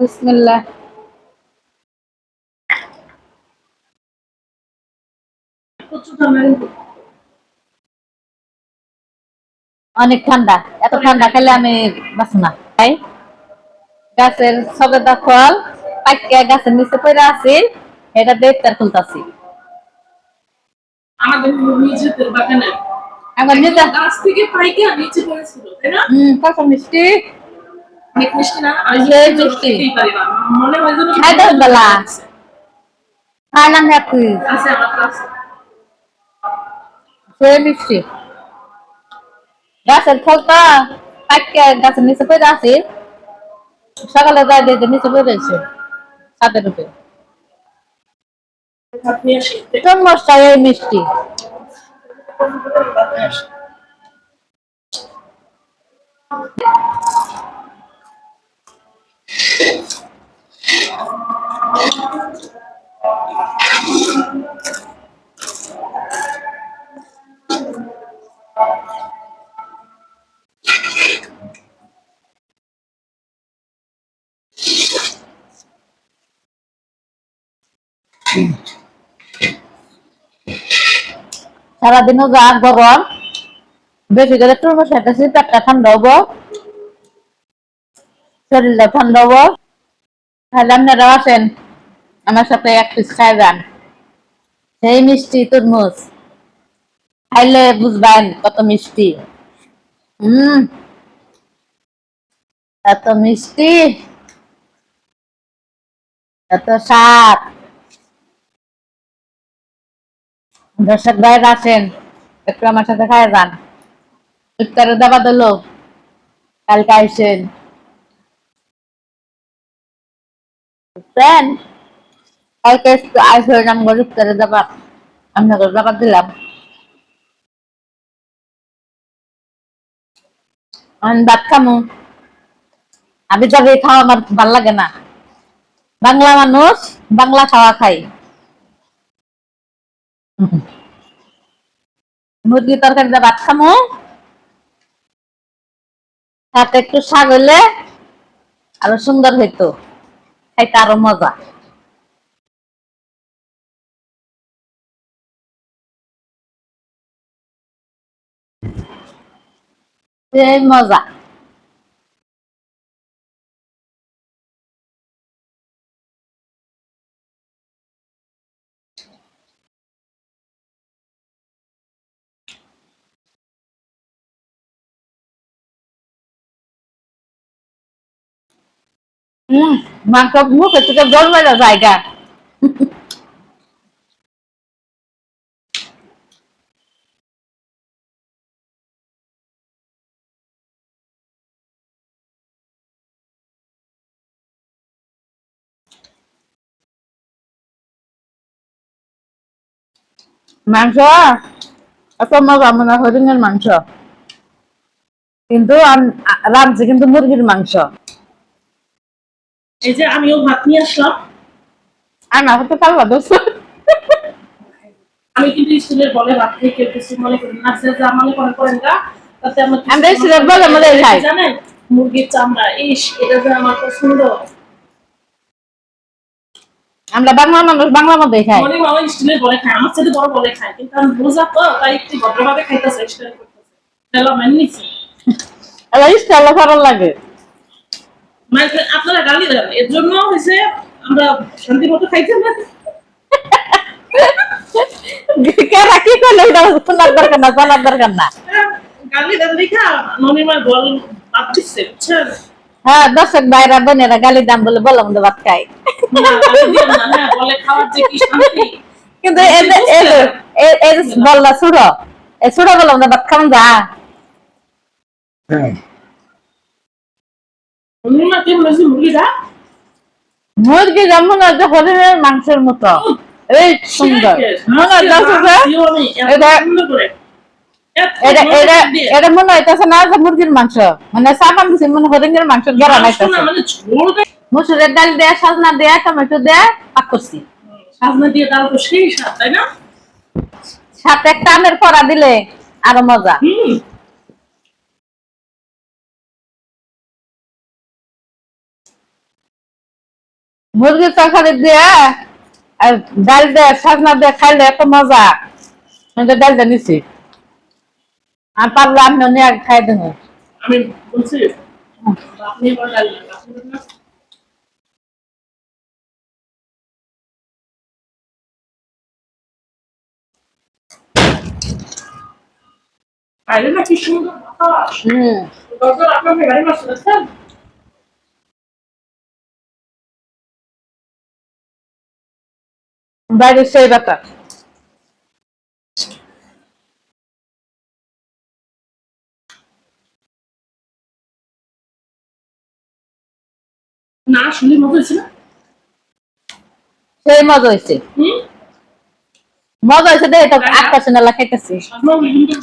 বিসমিল্লাহ। অনেক ঠান্ডা। এত ঠান্ডা খেলে আমি বাঁচব না। তাই গাছের সবেদা ফল পাকিয়া গাছের নিচে পড়ে আছি এটা দেখতে খুলতাছি। আমাদের নিজেদের বাগানে। আমার নিজে গাছ থেকে পাইকে নিচে পড়েছিল তাই না? হম কত মিষ্টি। অনেক মিষ্টি না আমি সেই মিষ্টি মিষ্টি। খেতেই পারি না। মনে হয় যেন খাই দাও বেলা। খায় না। হ্যাপি মিষ্টি গাছের ফলটা পাকিয়া গাছের নিচে পড়ে আছি সকালে যাই দেখে নিচে পড়ে রয়েছে ছাদের উপরে কোন এই মিষ্টি? সারাদিনও যা গরম বেশি করে তরমুজ খাইতেছি পেটটা ঠান্ডা হব। শরীরটা ঠান্ডা হব। তাহলে আপনারাও আসেন। আমার সাথে এক পিস খাই যান। সেই মিষ্টি তরমুজ। খাইলে বুঝবেন কত মিষ্টি। হম। এত মিষ্টি। এত স্বাদ। দর্শক ভাইরা আসেন। একটু আমার সাথে খায় যান। ইফতারের দাবা দিল কালকে আইসেন দাবা দিলাম ভাত খামু আমি ভালো লাগে না। বাংলা মানুষ, বাংলা খাওয়া খাই মুরগি তরকারি দিয়ে ভাত খামো। সাথে একটু শাক হইলে আরও সুন্দর হইতো। খাইতে আরও মজা। মজা। মাংস মুখে থেকে জল জায়গা। মাংস মজা মাংস। কিন্তু রাঁধছে কিন্তু মুরগির মাংস। এই যে আমিও ভাত নিয়ে আসলাম। আর না হতে পারবা দোষ আমি কিন্তু স্কুলের বলে ভাত খেয়ে কেউ কিছু মনে করি না যে যা মনে করেন করেন গা তাতে আমার কিছু আমরা স্কুলের বলে খাই। জানেন মুরগির চামড়া ইস এটা যে আমার পছন্দ। আমরা বাংলা মানুষ বাংলা মধ্যে খাই। মনে মামা স্টিলের বলে খায় আমার সাথে বড় বলে খায় কিন্তু আমি বোঝা তো তাই একটু ভদ্রভাবে খাইতেছে স্টাইল করতেছে মান নিছি। লাগে। মানে আপনারা গালি দেন। এর জন্য হয়েছে আমরা শান্তি মতো খাইতে না কেরা কি করলে এটা শোনার দরকার না জানার দরকার না। গালি দেন দেখা ননিমার বল বাদ বুঝছেন? হ্যাঁ দর্শক ভাইরা বোনেরা গালি দাম বলে বললাম তো ভাত খাই না, গালি দিয়েন না, হ্যাঁ, বলে খাওয়ার যে কি শান্তি। কিন্তু এদের এদের এ- এর বললা ছুড়ো এ ছুড়ো বললাম তো ভাত খাওয়ান যা ননিমা কেমন আছে মুরগিটা মুরগি যেমন আছে হরিণের মাংসের মতো। এই সুন্দর। মনে এটা- এটা এটা এটা মনে হইতেছে না যে মুরগির মাংস। মানে সাবান দিছে মনে হরিণের মাংসের গেরা নাইতেছে মানে মুসুরের ডাল দেয়া সাজনা দেয়া টমেটো দেয়া পাক করছি। সাজনা দিয়ে তো সেই স্বাদ তাই না? সাথে একটা আমের পরা দিলে আরও মজা। মুরগির তরকারি দিয়ে আর ডাল দিয়ে সাজনা দিয়ে খাইলে এত মজা। আমি তো ডালটা নিছি। আর পারলে আমি নিয়ে আগে খাই দেবো। আমি বলছি আপনি আপনি না? কি সুন্দর বাতাস। হুম। আপনার গাড়ি মারছে বাইরে সেই ব্যাপার না শুনে মতো হয়েছে না? সেই মজা হয়েছে। মজা হয়েছে দেখে তো আটটা সিনেলা খাইতেছি।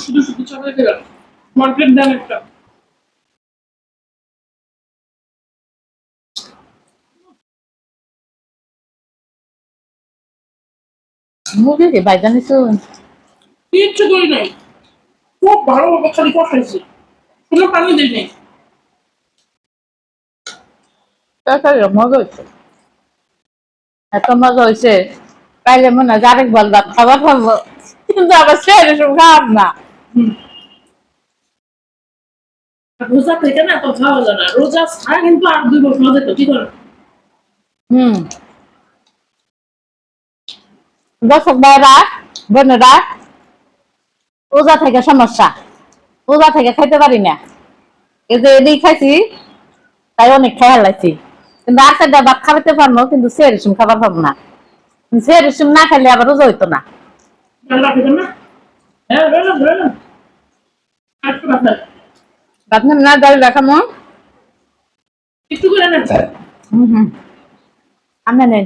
শুধু শুধু মার্কেট দেন একটা। মুরগি কি? ভাই জানিস কিচ্ছু করি নাই। খুব ভালোভাবে খালি কষাইছি কোনো পানি দিই নাই। তরকারি মজা হয়েছে। এত মজা হয়েছে। মনে হয় খাবার খাব কিন্তু আবার সে এরকম খারাপ না। রোজা থেকে না তো খাওয়া যায় না। রোজা ছাড়া কিন্তু আর দুই বছর যেত কি করে হুম। দর্শক ভাইরা বোনেরা ওজা থেকে সমস্যা। ওজা থেকে খাইতে পারি না। এই যে এদিক খাইছি তাই অনেক খাই হালাইছি কিন্তু আর চারটা ভাত খাওয়াতে পারব কিন্তু সে রেশম খাবার পাবো না। সে রেশম না খাইলে আবার রোজা হইতো না। ভাত নেন না ডাল হুম হুম। আমি নেন।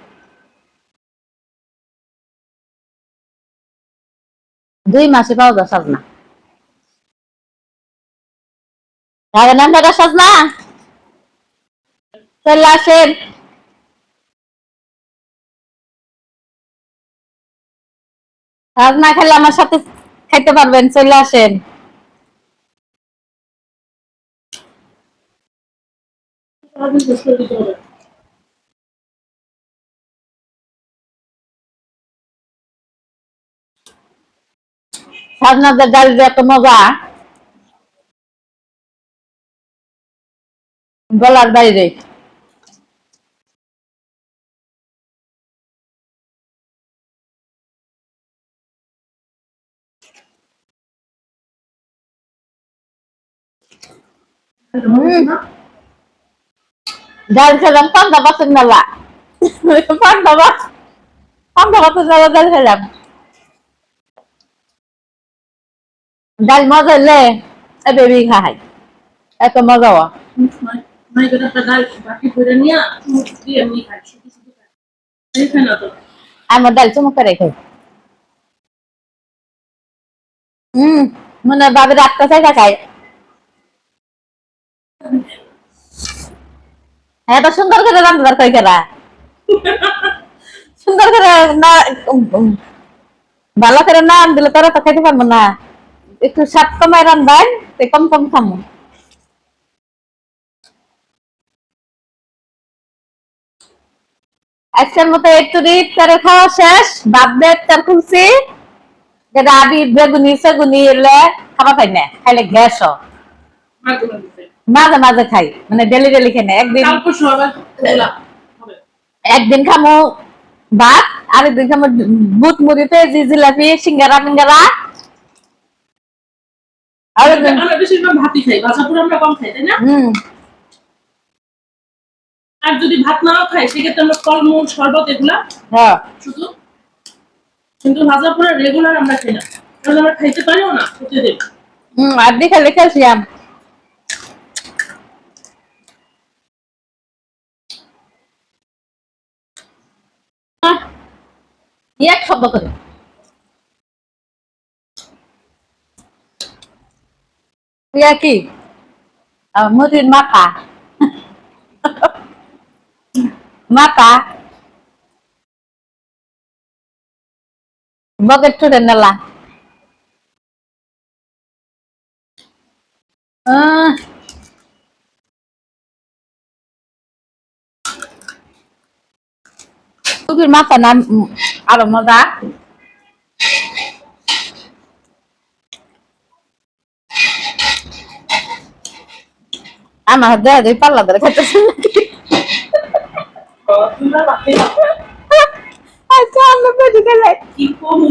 দুই মাসে পাওয়া যায় সাজনা। সাজনা? আসেন। সাজনা খেলে আমার সাথে খাইতে পারবেন, চলে আসেন। সারাদিন শেষ সাজনাদের ডাল যে এত মজা বলার বাইরে ডাল খেলাম পান্তা পাতের মেলা পান্তা পাত পান্তা পাতের মেলা ডাল খেলাম ডাল মজা হলে এ বেবি খাই এত মজা হওয়া তো আমার ডাল চুমুক করে খাই হম মনে হয় বাবির আটটা থেকে খাই এত সুন্দর করে রান্নার কই করা সুন্দর করে না ভালো করে না দিলে তোরা তো খাইতে পারব না একটু স্বাদ কমায় রান্ধান তে কম কম খামো। আজকের মতো একটু খাওয়া শেষ ইফতার খুলছি যেটা আবি বেগুনি সেগুনি এলে খাবার খাই না খাইলে গ্যাস মাঝে মাঝে খাই। মানে ডেলি ডেলি খাই না একদিন একদিন খামো ভাত আরেকদিন খামো বুট মুড়ি পেঁয়াজি জিলাপি সিঙ্গারা মিঙ্গারা আরেকদিন আমরা বেশিরভাগ ভাতই খাই ভাজা পুরো আমরা কম খাই তাই না? হম। আর যদি ভাত নাও খাই সেক্ষেত্রে আমরা ফলমূল শরবত এগুলা হ্যাঁ। শুধু কিন্তু ভাজা পুরো রেগুলার আমরা খাই না। কারণ আমরা খাইতে পারিও না প্রতিদিন। হম আর খাইলে ক্যালসিয়াম কি এক শব্দ করে। ইয়া কি? মুরগির মাথা। মাথা। বকেট ছুটে নেলা। আহ, মুরগির মাথা না আরও মজা। আমার দেয়া দুই পাল্লা ধরে রাতে আচ্ছা আমি বুঝে গেলে কি কম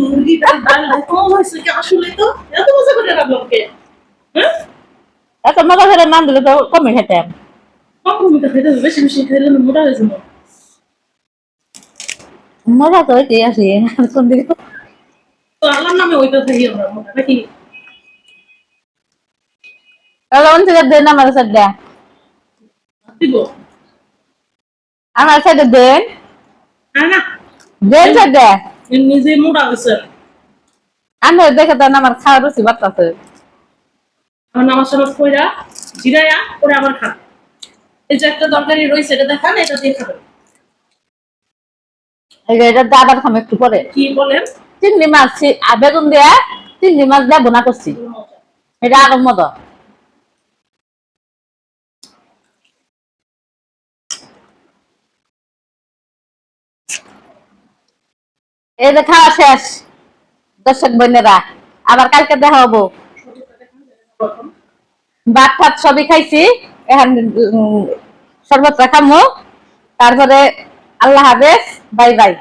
ডাল কম হয়েছে কি আসলে তো এত মজা করে রাখল ওকে হ্যাঁ এত মজা করে নাম দিলে তো কমে খেতাম কম খাইতে হবে বেশি বেশি খাইলে না মোটা হয়ে মজা তো হইতে আসি কোন দিকে তো আল্লাহর নামে ওইটা থাকি আমরা মোটা নাকি অন থেকে দেন আমার সাইডে আমার সাইডে দেন দেন সাইডে নিজে মোটা হয়েছে আমি দেখে দেন আমার খাওয়ার রুচি বাড়তেছে আমার টামাজ কইরা জিরায়া পরে আবার খান এই যে একটা তরকারি রয়েছে এটা দেখান এটা দিয়ে খাবেন এটা আবার খাম একটু পরে কি বলেন চিংড়ি মাছ বেগুন দিয়ে চিংড়ি মাছ দিয়ে বোনা করছি এটা আরও মজা এই যে খাওয়া শেষ। দর্শক বোনেরা আবার কালকে দেখা হব। ভাত ফাত সবই খাইছি, এখন শরবত খামু। তারপরে আল্লাহ হাফেজ, বাই বাই।